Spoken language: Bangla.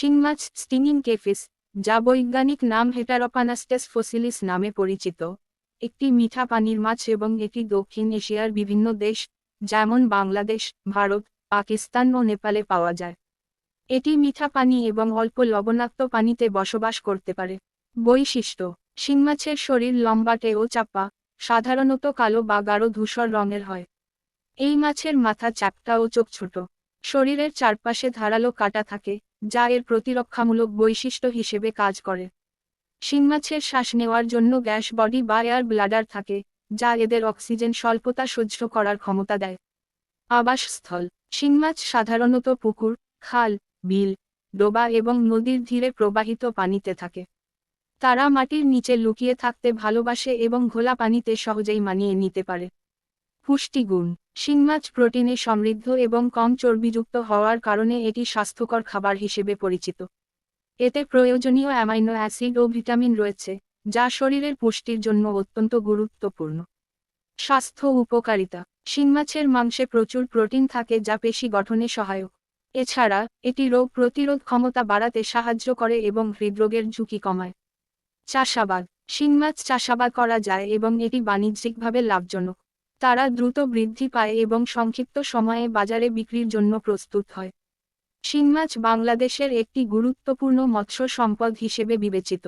শিংমাছ স্টিনিং কেফিস, যা বৈজ্ঞানিক নাম হেটারোপানাস্টেস ফসিলিস নামে পরিচিত, একটি মিঠা পানির মাছ এবং এটি দক্ষিণ এশিয়ার বিভিন্ন দেশ, যেমন বাংলাদেশ, ভারত, পাকিস্তান ও নেপালে পাওয়া যায়। এটি মিঠা পানি এবং অল্প লবণাক্ত পানিতে বসবাস করতে পারে। বৈশিষ্ট্য, শিংমাছের শরীর লম্বাটে ও চাপা, সাধারণত কালো বা গাঢ় ধূসর রঙের হয়। এই মাছের মাথা চ্যাপ্টা ও চোখ ছোট। শরীরের চারপাশে ধারালো কাটা থাকে যা এর প্রতিরক্ষামূলক বৈশিষ্ট্য হিসেবে কাজ করে। শিংমাছের শ্বাস নেওয়ার জন্য গ্যাস বডি বা এয়ার ব্লাডার থাকে, যা এদের অক্সিজেন স্বল্পতা সহ্য করার ক্ষমতা দেয়। আবাসস্থল। শিংমাছ সাধারণত পুকুর, খাল, বিল, ডোবা এবং নদীর ধীরে প্রবাহিত পানিতে থাকে। তারা মাটির নিচে লুকিয়ে থাকতে ভালোবাসে এবং ঘোলা পানিতে সহজেই মানিয়ে নিতে পারে। পুষ্টিগুণ, শিংমাছ প্রোটিনে সমৃদ্ধ এবং কম চর্বিযুক্ত হওয়ার কারণে এটি স্বাস্থ্যকর খাবার হিসেবে পরিচিত। এতে প্রয়োজনীয় অ্যামাইনো অ্যাসিড ও ভিটামিন রয়েছে, যা শরীরের পুষ্টির জন্য অত্যন্ত গুরুত্বপূর্ণ। স্বাস্থ্য উপকারিতা, শিংমাছের মাংসে প্রচুর প্রোটিন থাকে যা পেশি গঠনে সহায়ক। এছাড়া, এটি রোগ প্রতিরোধ ক্ষমতা বাড়াতে সাহায্য করে এবং হৃদরোগের ঝুঁকি কমায়। চাষাবাদ, শিংমাছ চাষাবাদ করা যায় এবং এটি বাণিজ্যিকভাবে লাভজনক। তারা দ্রুত বৃদ্ধি পায় এবং সংক্ষিপ্ত সময়ে বাজারে বিক্রির জন্য প্রস্তুত হয়। শিংমাছ বাংলাদেশের একটি গুরুত্বপূর্ণ মৎস্য সম্পদ হিসেবে বিবেচিত।